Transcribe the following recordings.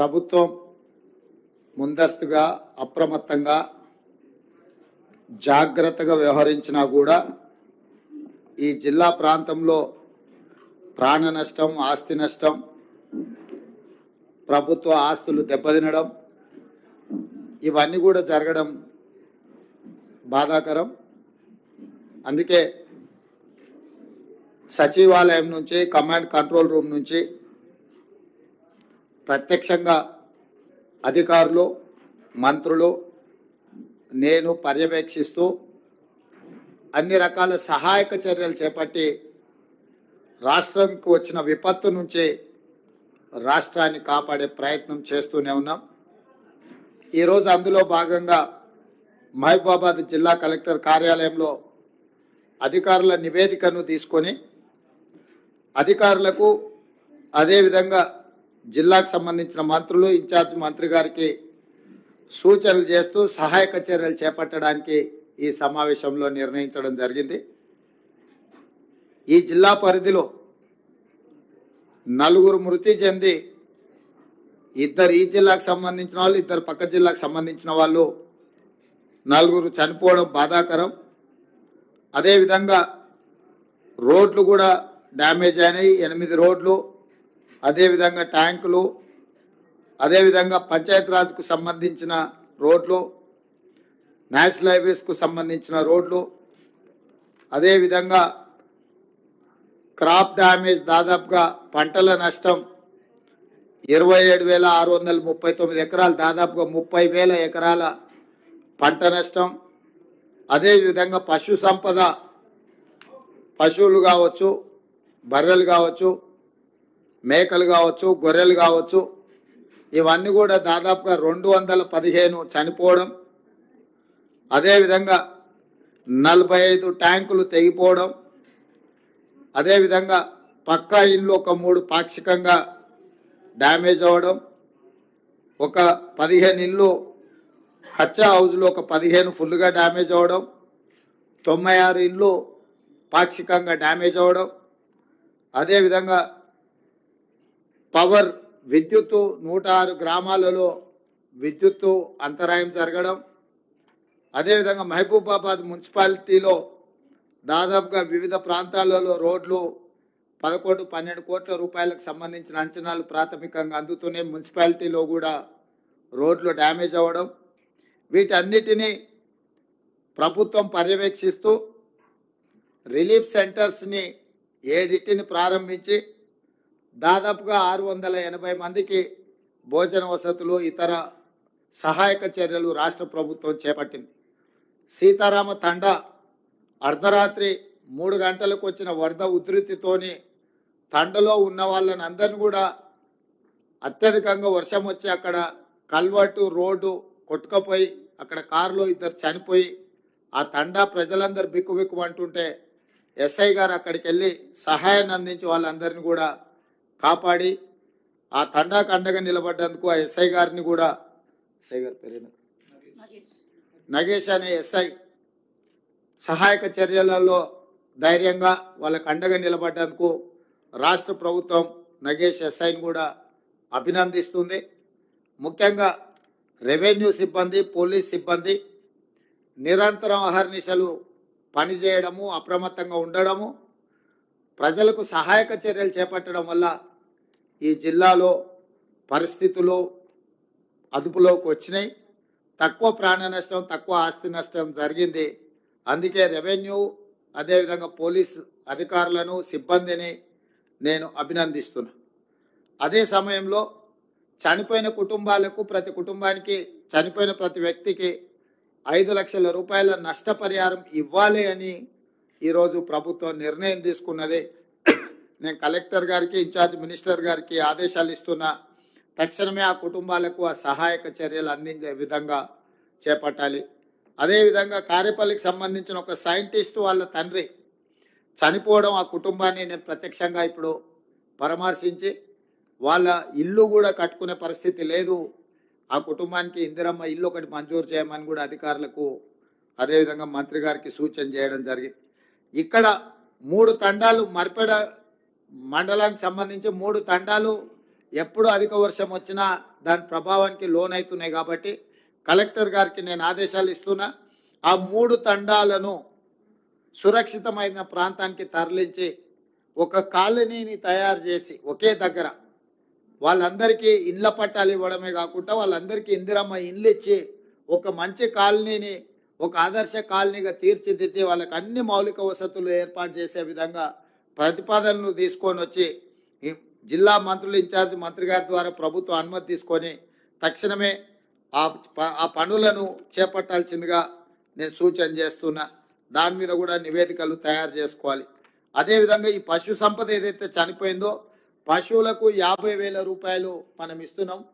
ప్రభుత్వం ముందస్తుగా అప్రమత్తంగా జాగ్రత్తగా వ్యవహరించినా కూడా ఈ జిల్లా ప్రాంతంలో ప్రాణ నష్టం ఆస్తి నష్టం ప్రభుత్వ ఆస్తులు దెబ్బతినడం ఇవన్నీ కూడా జరగడం బాధాకరం. అందుకే సచివాలయం నుంచి కమాండ్ కంట్రోల్ రూమ్ నుంచి ప్రత్యక్షంగా అధికారులు మంత్రులు నేను పర్యవేక్షిస్తూ అన్ని రకాల సహాయక చర్యలు చేపట్టి రాష్ట్రంకి వచ్చిన విపత్తు నుంచి రాష్ట్రాన్ని కాపాడే ప్రయత్నం చేస్తూనే ఉన్నాం. ఈరోజు అందులో భాగంగా మహబూబాబాద్ జిల్లా కలెక్టర్ కార్యాలయంలో అధికారుల నివేదికను తీసుకొని అధికారులకు అదేవిధంగా జిల్లాకు సంబంధించిన మంత్రులు ఇన్ఛార్జ్ మంత్రి గారికి సూచనలు చేస్తూ సహాయక చర్యలు చేపట్టడానికి ఈ సమావేశంలో నిర్ణయించడం జరిగింది. ఈ జిల్లా పరిధిలో నలుగురు మృతి చెంది ఇద్దరు ఈ జిల్లాకు సంబంధించిన వాళ్ళు ఇద్దరు పక్క జిల్లాకు సంబంధించిన వాళ్ళు నలుగురు చనిపోవడం బాధాకరం. అదేవిధంగా రోడ్లు కూడా డ్యామేజ్ అయినాయి. ఎనిమిది రోడ్లు అదేవిధంగా ట్యాంకులు అదేవిధంగా పంచాయతీరాజ్కు సంబంధించిన రోడ్లు నేషనల్ హైవేస్కు సంబంధించిన రోడ్లు అదేవిధంగా క్రాప్ డ్యామేజ్ దాదాపుగా పంటల నష్టం ఇరవై ఏడు వేల ఆరు వందల ముప్పై తొమ్మిది ఎకరాలు దాదాపుగా ముప్పై వేల ఎకరాల పంట నష్టం. అదేవిధంగా పశు సంపద పశువులు కావచ్చు బర్రెలు కావచ్చు మేకలు కావచ్చు గొర్రెలు కావచ్చు ఇవన్నీ కూడా దాదాపుగా రెండు వందల పదిహేను చనిపోవడం అదేవిధంగా నలభై ఐదు ట్యాంకులు తెగిపోవడం అదేవిధంగా పక్కా ఇల్లు ఒక మూడు పాక్షికంగా డ్యామేజ్ అవ్వడం ఒక పదిహేను ఇల్లు కచ్చా హౌజ్లో ఒక పదిహేను ఫుల్గా డ్యామేజ్ అవ్వడం తొంభై ఆరు ఇల్లు పాక్షికంగా డ్యామేజ్ అవ్వడం అదేవిధంగా పవర్ విద్యుత్తు నూట ఆరు గ్రామాలలో విద్యుత్తు అంతరాయం జరగడం. అదేవిధంగా మహబూబాబాద్ మున్సిపాలిటీలో దాదాపుగా వివిధ ప్రాంతాలలో రోడ్లు పదకొండు పన్నెండు కోట్ల రూపాయలకు సంబంధించిన అంచనాలు ప్రాథమికంగా అందుతూనే మున్సిపాలిటీలో కూడా రోడ్లు డ్యామేజ్ అవ్వడం. వీటన్నిటినీ ప్రభుత్వం పర్యవేక్షిస్తూ రిలీఫ్ సెంటర్స్ని ఏడిటిని ప్రారంభించి దాదాపుగా ఆరు వందల ఎనభై మందికి భోజన వసతులు ఇతర సహాయక చర్యలు రాష్ట్ర ప్రభుత్వం చేపట్టింది. సీతారామ తండా అర్ధరాత్రి మూడు గంటలకు వచ్చిన వరద ఉధృతితోని తండలో ఉన్న వాళ్ళని అందరిని కూడా అత్యధికంగా వర్షం వచ్చి అక్కడ కల్వర్టు రోడ్డు కొట్టుకపోయి అక్కడ కారులో ఇద్దరు చనిపోయి ఆ తండా ప్రజలందరూ బిక్కు అంటుంటే ఎస్ఐ గారు అక్కడికి వెళ్ళి సహాయాన్ని అందించి వాళ్ళందరినీ కూడా కాపాడి ఆ తండాకు అండగా నిలబడ్డందుకు ఆ ఎస్ఐ గారిని కూడా ఎస్ఐ గారి పేరేనా? నగేష్. అనే ఎస్ఐ సహాయక చర్యలలో ధైర్యంగా వాళ్ళకు అండగా నిలబడ్డందుకు రాష్ట్ర ప్రభుత్వం నగేష్ ఎస్ఐని కూడా అభినందిస్తుంది. ముఖ్యంగా రెవెన్యూ సిబ్బంది పోలీస్ సిబ్బంది నిరంతరం అహర్నిశలు పనిచేయడము అప్రమత్తంగా ఉండడము ప్రజలకు సహాయక చర్యలు చేపట్టడం వల్ల ఈ జిల్లాలో పరిస్థితులు అదుపులోకి వచ్చినాయి. తక్కువ ప్రాణ నష్టం తక్కువ ఆస్తి నష్టం జరిగింది. అందుకే రెవెన్యూ అదేవిధంగా పోలీస్ అధికారులను సిబ్బందిని నేను అభినందిస్తున్నా. అదే సమయంలో చనిపోయిన కుటుంబాలకు ప్రతి కుటుంబానికి చనిపోయిన ప్రతి వ్యక్తికి ఐదు లక్షల రూపాయల నష్టపరిహారం ఇవ్వాలి అని ఈరోజు ప్రభుత్వం నిర్ణయం తీసుకున్నది. నేను కలెక్టర్ గారికి ఇన్ఛార్జ్ మినిస్టర్ గారికి ఆదేశాలు ఇస్తున్నా తక్షణమే ఆ కుటుంబాలకు ఆ సహాయక చర్యలు అందించే విధంగా చేపట్టాలి. అదేవిధంగా కారేపల్లికి సంబంధించిన ఒక సైంటిస్ట్ వాళ్ళ తండ్రి చనిపోవడం ఆ కుటుంబాన్ని నేను ప్రత్యక్షంగా ఇప్పుడు పరామర్శించి వాళ్ళ ఇల్లు కూడా కట్టుకునే పరిస్థితి లేదు. ఆ కుటుంబానికి ఇందిరమ్మ ఇల్లు ఒకటి మంజూరు చేయమని కూడా అధికారులకు అదేవిధంగా మంత్రి గారికి సూచన చేయడం జరిగింది. ఇక్కడ మూడు తండాలు మర్పెడ మండలానికి సంబంధించి మూడు తండాలు ఎప్పుడు అధిక వర్షం వచ్చినా దాని ప్రభావానికి లోనవుతున్నాయి కాబట్టి కలెక్టర్ గారికి నేను ఆదేశాలు ఇస్తున్నా ఆ మూడు తండాలను సురక్షితమైన ప్రాంతానికి తరలించి ఒక కాలనీని తయారు చేసి ఒకే దగ్గర వాళ్ళందరికీ ఇండ్ల పట్టాలు ఇవ్వడమే కాకుండా వాళ్ళందరికీ ఇందిరమ్మ ఇండ్లు ఇచ్చి ఒక మంచి కాలనీని ఒక ఆదర్శ కాలనీగా తీర్చిదిద్ది వాళ్ళకి అన్ని మౌలిక వసతులు ఏర్పాటు చేసే విధంగా ప్రతిపాదనలు తీసుకొని వచ్చి ఈ జిల్లా మంత్రులు ఇన్ఛార్జ్ మంత్రి గారి ద్వారా ప్రభుత్వం అనుమతి తీసుకొని తక్షణమే ఆ ప- ఆ పనులను చేపట్టాల్సిందిగా నేను సూచన చేస్తున్నా. దాని మీద కూడా నివేదికలు తయారు చేసుకోవాలి. అదేవిధంగా ఈ పశు సంపద ఏదైతే చనిపోయిందో పశువులకు యాభై వేల రూపాయలు మనం ఇస్తున్నాం.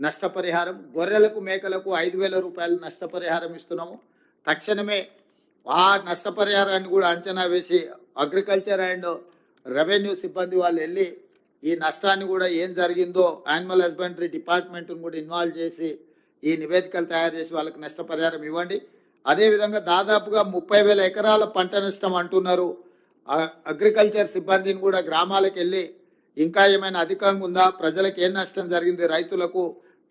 నష్టపరిహారం గొర్రెలకు మేకలకు ఐదు వేల రూపాయలు నష్టపరిహారం ఇస్తున్నాము. తక్షణమే ఆ నష్టపరిహారాన్ని కూడా అంచనా వేసి అగ్రికల్చర్ అండ్ రెవెన్యూ సిబ్బంది వాళ్ళు వెళ్ళి ఈ నష్టాన్ని కూడా ఏం జరిగిందో యానిమల్ హస్బెండరీ డిపార్ట్మెంట్ను కూడా ఇన్వాల్వ్ చేసి ఈ నివేదికలు తయారు చేసి వాళ్ళకి నష్టపరిహారం ఇవ్వండి. అదేవిధంగా దాదాపుగా ముప్పై వేల ఎకరాల పంట నష్టం అంటున్నారు. అగ్రికల్చర్ సిబ్బందిని కూడా గ్రామాలకు వెళ్ళి ఇంకా ఏమైనా అధికంగా ఉందా? ప్రజలకు ఏం నష్టం జరిగింది? రైతులకు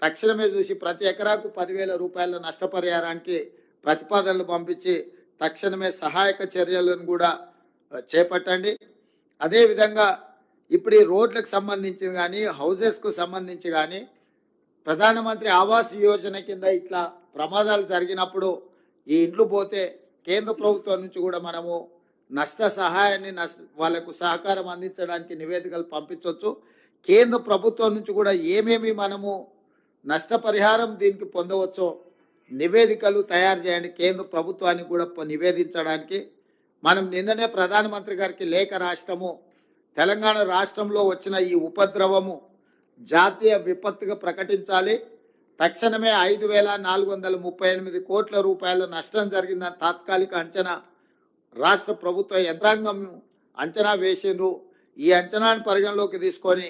తక్షణమే చూసి ప్రతి ఎకరాకు పదివేల రూపాయల నష్టపరిహారానికి ప్రతిపాదనలు పంపించి తక్షణమే సహాయక చర్యలను కూడా చేపట్టండి. అదేవిధంగా ఇప్పుడు ఈ రోడ్లకు సంబంధించి కానీ హౌజెస్కు సంబంధించి కానీ ప్రధానమంత్రి ఆవాస్ యోజన కింద ఇట్లా ప్రమాదాలు జరిగినప్పుడు ఈ ఇండ్లు పోతే కేంద్ర ప్రభుత్వం నుంచి కూడా మనము నష్ట సహాయాన్ని నష్ట వాళ్ళకు సహకారం అందించడానికి నివేదికలు పంపించవచ్చు కేంద్ర ప్రభుత్వం నుంచి కూడా ఏమేమి మనము నష్టపరిహారం దీనికి పొందవచ్చో నివేదికలు తయారు చేయండి. కేంద్ర ప్రభుత్వానికి కూడా నివేదించడానికి మనం నిన్ననే ప్రధానమంత్రి గారికి లేఖ రాష్ట్రము తెలంగాణ రాష్ట్రంలో వచ్చిన ఈ ఉపద్రవము జాతీయ విపత్తుగా ప్రకటించాలి. తక్షణమే ఐదు వేల నాలుగు వందల ముప్పై ఎనిమిది కోట్ల రూపాయల నష్టం జరిగిందని తాత్కాలిక అంచనా రాష్ట్ర ప్రభుత్వ యంత్రాంగం అంచనా వేసిండ్రు. ఈ అంచనాను పరిగణలోకి తీసుకొని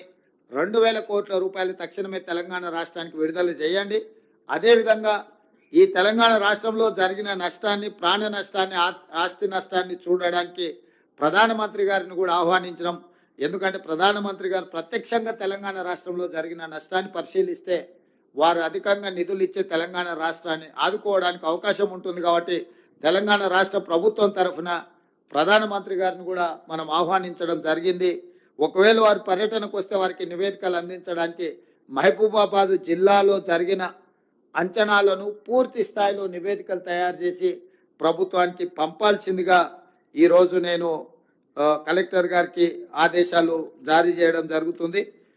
రెండు వేల కోట్ల రూపాయలు తక్షణమే తెలంగాణ రాష్ట్రానికి విడుదల చేయండి. అదేవిధంగా ఈ తెలంగాణ రాష్ట్రంలో జరిగిన నష్టాన్ని ప్రాణ నష్టాన్ని ఆస్తి నష్టాన్ని చూడడానికి ప్రధానమంత్రి గారిని కూడా ఆహ్వానించడం ఎందుకంటే ప్రధానమంత్రి గారు ప్రత్యక్షంగా తెలంగాణ రాష్ట్రంలో జరిగిన నష్టాన్ని పరిశీలిస్తే వారు అధికంగా నిధులు ఇచ్చే తెలంగాణ రాష్ట్రాన్ని ఆదుకోవడానికి అవకాశం ఉంటుంది కాబట్టి తెలంగాణ రాష్ట్ర ప్రభుత్వం తరఫున ప్రధానమంత్రి గారిని కూడా మనం ఆహ్వానించడం జరిగింది. ఒకవేళ వారు పర్యటనకు వస్తే వారికి నివేదికలు అందించడానికి మహబూబాబాద్ జిల్లాలో జరిగిన అంచనాలను పూర్తి స్థాయిలో నివేదికలు తయారు చేసి ప్రభుత్వానికి పంపాల్సిందిగా ఈరోజు నేను కలెక్టర్ గారికి ఆదేశాలు జారీ చేయడం జరుగుతుంది.